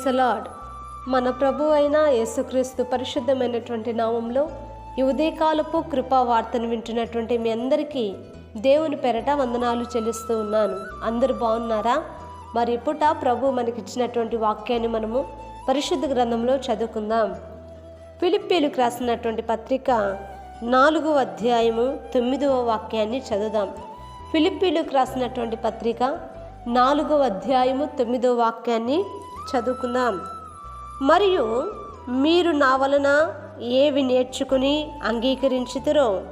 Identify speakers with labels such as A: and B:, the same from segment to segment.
A: Praise the Lord మన ప్రభు అయిన యేసుక్రీస్తు పరిశుద్ధమైనటువంటి నామంలో ఈ ఉదయకాలపు కృపా వార్తను వింటున్నటువంటి మీ అందరికీ దేవుని పెరట వందనాలు చెల్లిస్తూ ఉన్నాను. అందరూ బాగున్నారా? మరి ఇప్పుట ప్రభు మనకిచ్చినటువంటి వాక్యాన్ని మనము పరిశుద్ధ గ్రంథంలో చదువుకుందాం. ఫిలిప్పీలకు రాసినటువంటి పత్రిక నాలుగవ అధ్యాయము తొమ్మిదవ వాక్యాన్ని చదువుదాం. ఫిలిప్పీలకు రాసినటువంటి పత్రిక నాలుగవ అధ్యాయము తొమ్మిదవ వాక్యాన్ని చదువుకుందాం. మరియు మీరు నా వలన ఏవి నేర్చుకుని అంగీకరించుతురో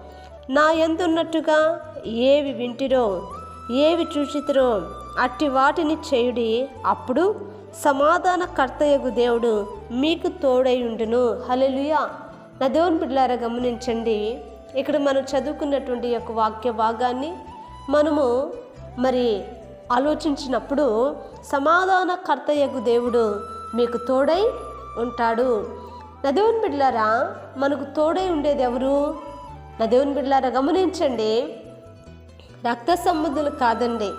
A: నా ఎందున్నట్టుగా ఏవి వింటిరో ఏవి చూచితురో అట్టి వాటిని చేయుడి అప్పుడు సమాధాన కర్తయగు దేవుడు మీకు తోడై ఉండును హలెలుయా నా దేవుని బిడ్డలారా గమనించండి. ఇక్కడ మనం చదువుకున్నటువంటి యొక్క వాక్య భాగాన్ని మనము మరి ఆలోచించినప్పుడు సమాధానకర్తయ్యకు దేవుడు మీకు తోడై ఉంటాడు. నా దేవుని బిడ్డలారా మనకు తోడై ఉండేది ఎవరు? నా దేవుని బిడ్డలారా గమనించండి. రక్త సంబంధులు కాదండి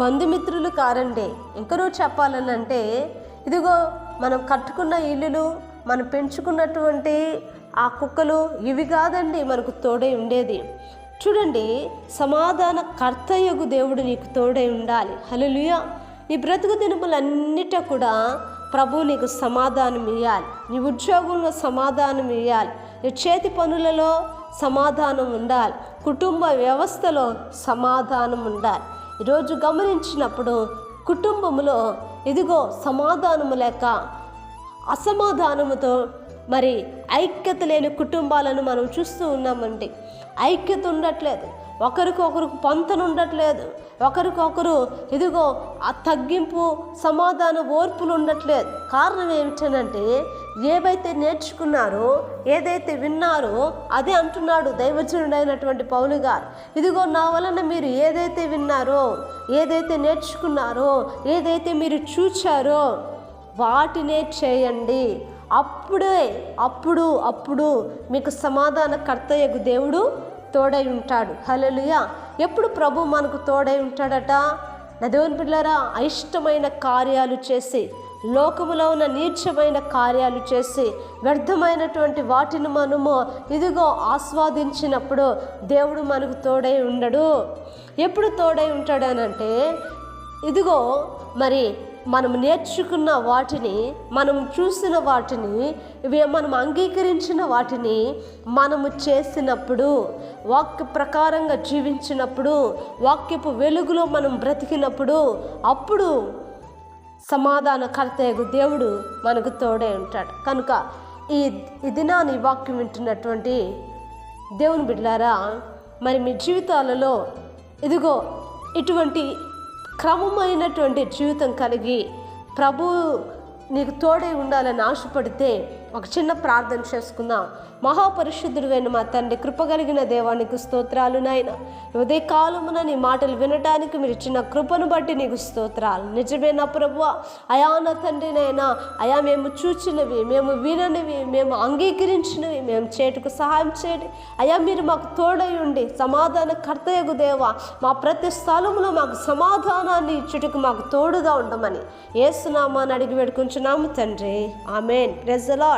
A: బంధుమిత్రులు కారండి. ఇంకనూ చెప్పాలని అంటే ఇదిగో మనం కట్టుకున్న ఇల్లులు మనం పెంచుకున్నటువంటి ఆ కుక్కలు ఇవి కాదండి మనకు తోడై ఉండేది. చూడండి సమాధాన కర్తయ్యగు దేవుడు నీకు తోడై ఉండాలి. హల్లెలూయ. నీ బ్రతుకు దినములన్నిట కూడా ప్రభు నీకు సమాధానం ఇవ్వాలి నీ ఉద్యోగంలో సమాధానం ఇవ్వాలి నీ చేతి పనులలో సమాధానం ఉండాలి. కుటుంబ వ్యవస్థలో సమాధానం ఉండాలి. ఈరోజు గమనించినప్పుడు కుటుంబంలో ఇదిగో సమాధానము లేక అసమాధానముతో మరి ఐక్యత లేని కుటుంబాలను మనం చూస్తూ ఉన్నామండి. ఐక్యత ఉండట్లేదు. ఒకరికొకరికి పొంతన ఉండట్లేదు. ఒకరికొకరు ఇదిగో ఆ తగ్గింపు సమాధాన ఓర్పులు ఉండట్లేదు. కారణం ఏమిటనంటే ఏవైతే నేర్చుకున్నారో ఏదైతే విన్నారో అదే అంటున్నాడు దైవజనుడైనటువంటి పౌలు గారు. ఇదిగో నా వలన మీరు ఏదైతే విన్నారో ఏదైతే నేర్చుకున్నారో ఏదైతే మీరు చూచారో వాటినే చేయండి. అప్పుడే అప్పుడు అప్పుడు మీకు సమాధాన కర్తయ్యకు దేవుడు తోడై ఉంటాడు. హలలుయ ఎప్పుడు ప్రభు మనకు తోడై ఉంటాడట? నా దేవుని పిల్లరా అయిష్టమైన కార్యాలు చేసి లోకములో ఉన్న నీచమైన కార్యాలు చేసి వ్యర్థమైనటువంటి వాటిని మనము ఇదిగో ఆస్వాదించినప్పుడు దేవుడు మనకు తోడై ఉండడు. ఎప్పుడు తోడై ఉంటాడనంటే ఇదిగో మరి మనం నేర్చుకున్న వాటిని మనం చూసిన వాటిని ఇవి మనం అంగీకరించిన వాటిని మనము చేసినప్పుడు వాక్య ప్రకారంగా జీవించినప్పుడు వాక్యపు వెలుగులో మనం బ్రతికినప్పుడు అప్పుడు సమాధాన దేవుడు మనకు తోడే ఉంటాడు. కనుక ఈ ఈ దినాన్ని వాక్యం వింటున్నటువంటి దేవుని బిడ్డారా మరి మీ జీవితాలలో ఇదిగో ఇటువంటి క్రమమైనటువంటి జీవితం కలిగి ప్రభు నీకు తోడై ఉండాలని ఆశపడితే ఒక చిన్న ప్రార్థన చేసుకుందాం. మహాపరిశుద్ధుడైన మా తండ్రి కృపగలిగిన దేవానికి స్తోత్రాలు నాయన. ఉదయ కాలమున నీ మాటలు వినడానికి మీరు ఇచ్చిన కృపను బట్టి నీకు స్తోత్రాలు. నిజమే నా ప్రభు అయా నా తండ్రినైనా అయా మేము చూచినవి మేము విననివి మేము అంగీకరించినవి. మేము చేటుకు సహాయం చేయండి. అయా మీరు మాకు తోడై ఉండి సమాధాన కర్తయ్యకు దేవ మా ప్రతి స్థలంలో మాకు సమాధానాన్ని ఇచ్చుటకు మాకు తోడుగా ఉండమని ఏసునామాని అడిగి పెట్టుకుంటున్నాము తండ్రి. ఆమెన్. ప్రెజలా